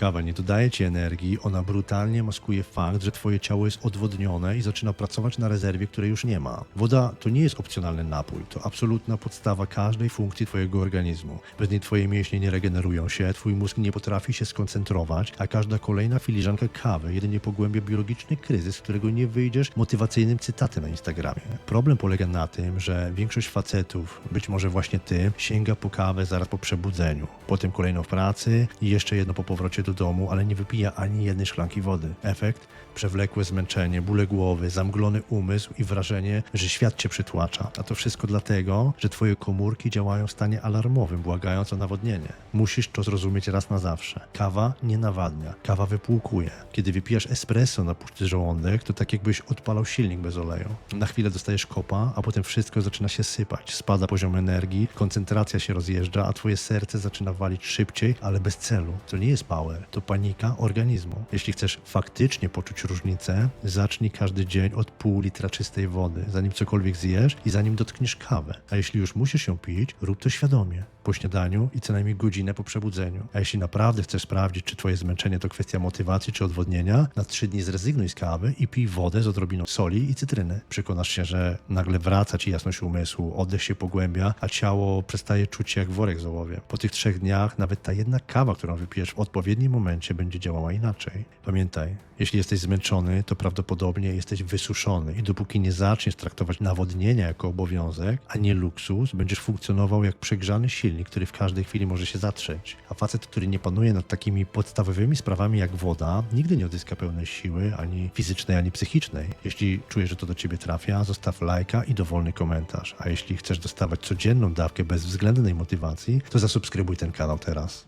Kawa nie dodaje ci energii, ona brutalnie maskuje fakt, że twoje ciało jest odwodnione i zaczyna pracować na rezerwie, której już nie ma. Woda to nie jest opcjonalny napój, to absolutna podstawa każdej funkcji twojego organizmu. Bez niej twoje mięśnie nie regenerują się, twój mózg nie potrafi się skoncentrować, a każda kolejna filiżanka kawy jedynie pogłębia biologiczny kryzys, z którego nie wyjdziesz motywacyjnym cytatem na Instagramie. Problem polega na tym, że większość facetów, być może właśnie ty, sięga po kawę zaraz po przebudzeniu, potem kolejną w pracy i jeszcze jedno po powrocie do domu, ale nie wypija ani jednej szklanki wody. Efekt? Przewlekłe zmęczenie, bóle głowy, zamglony umysł i wrażenie, że świat cię przytłacza. A to wszystko dlatego, że twoje komórki działają w stanie alarmowym, błagając o nawodnienie. Musisz to zrozumieć raz na zawsze. Kawa nie nawadnia, kawa wypłukuje. Kiedy wypijasz espresso na pusty żołądek, to tak jakbyś odpalał silnik bez oleju. Na chwilę dostajesz kopa, a potem wszystko zaczyna się sypać. Spada poziom energii, koncentracja się rozjeżdża, a twoje serce zaczyna walić szybciej, ale bez celu. To nie jest power, to panika organizmu. Jeśli chcesz faktycznie poczuć różnicę, zacznij każdy dzień od pół litra czystej wody, zanim cokolwiek zjesz i zanim dotkniesz kawę. A jeśli już musisz ją pić, rób to świadomie. Po śniadaniu i co najmniej godzinę po przebudzeniu. A jeśli naprawdę chcesz sprawdzić, czy twoje zmęczenie to kwestia motywacji czy odwodnienia, na trzy dni zrezygnuj z kawy i pij wodę z odrobiną soli i cytryny. Przekonasz się, że nagle wraca ci jasność umysłu, oddech się pogłębia, a ciało przestaje czuć się jak worek z ołowiem. Po tych trzech dniach nawet ta jedna kawa, którą wypijesz w odpowiednim momencie, będzie działała inaczej. Pamiętaj, jeśli jesteś zmęczony, to prawdopodobnie jesteś wysuszony i dopóki nie zaczniesz traktować nawodnienia jako obowiązek, a nie luksus, będziesz funkcjonował jak przegrzany silnik, który w każdej chwili może się zatrzeć. A facet, który nie panuje nad takimi podstawowymi sprawami jak woda, nigdy nie odzyska pełnej siły, ani fizycznej, ani psychicznej. Jeśli czujesz, że to do ciebie trafia, zostaw lajka i dowolny komentarz. A jeśli chcesz dostawać codzienną dawkę bezwzględnej motywacji, to zasubskrybuj ten kanał teraz.